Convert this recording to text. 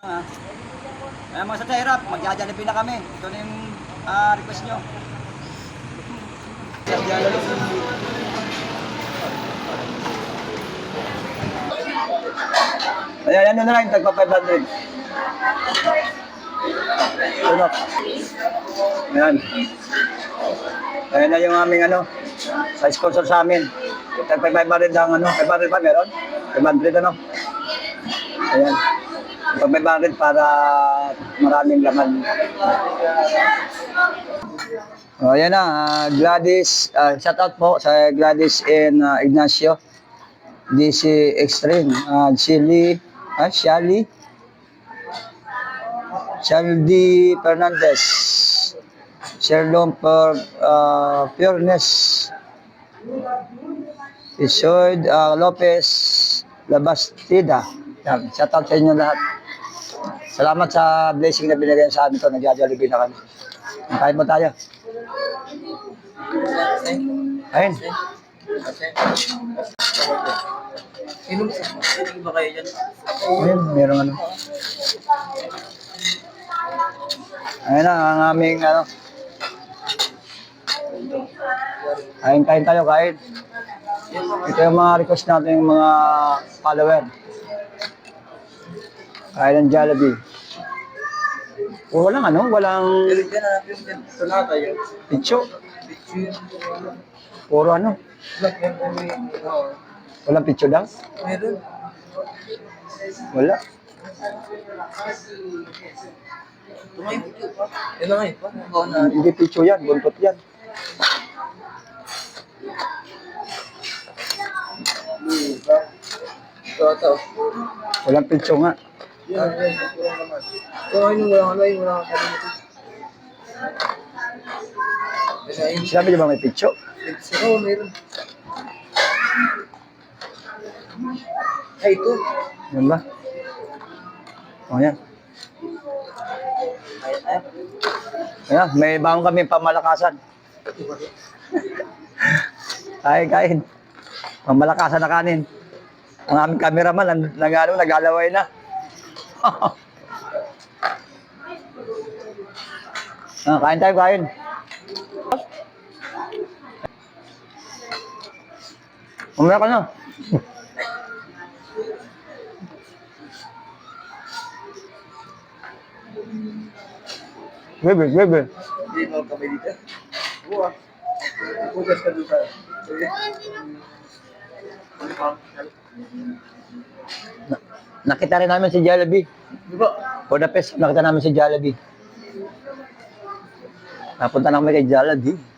Ah. Ayan mga sa Tairap, magjajalipin na kami. Ito na yung ah, request nyo. Ayan, yan na lang, tagpa 500. Sunok. Ayan. Ayan na yung aming ano, sa sponsor sa amin. Tagpa 500 ang ano, 500 pa meron? 500 ano? Ayan. Pag may bakit para maraming laman. Oh, ayan na, ah, Gladys, uh, shout out po sa Gladys and ah, Ignacio. DC Extreme, uh, Chili, ah, Shali, Shaldi Fernandez, Sherlong per uh, Pureness, Isoyd uh, Lopez Labastida. Yan, shout out sa inyo lahat. Salamat sa blessing na binigay sa amin ito. Nagjajalibin na kami. Kain mo tayo. Ayun. Inom ba kayo dyan? Ayun, meron ano. Ayun na, ang aming ano. Kain, kain tayo, kain. Ito yung mga request natin yung mga follower. Kain ng Jollibee. O, walang ano, walang Pero dyan hanap yung na tayo. pitso. Picture. Puro ano, walang pitso daw. Meron. Wala. Na yun na. Hindi pitso yan, buntot yan. Ito. Walang pitso nga. Yan yan. Naman. Walang ano yung walang kalimutan. Yan na yung Sinabi niyo ba may pitso? picture. Oo meron. Ay ito. Yan ba? O yan. Ay ay. Ayan, may baon kami pamalakasan. Kain, kain. Pamalakasan na kanin. Ang aming cameraman, ano, nag-alaway na. ah, kain tayo, kain. Umaya ka na. Bebe, bebe. Hindi mo kami dito. Ah. Focus ka doon sa... Na- nakita rin namin si Jollibee. Di ba? Budapest, nakita namin si Jollibee. Napunta na kami kay Jollibee.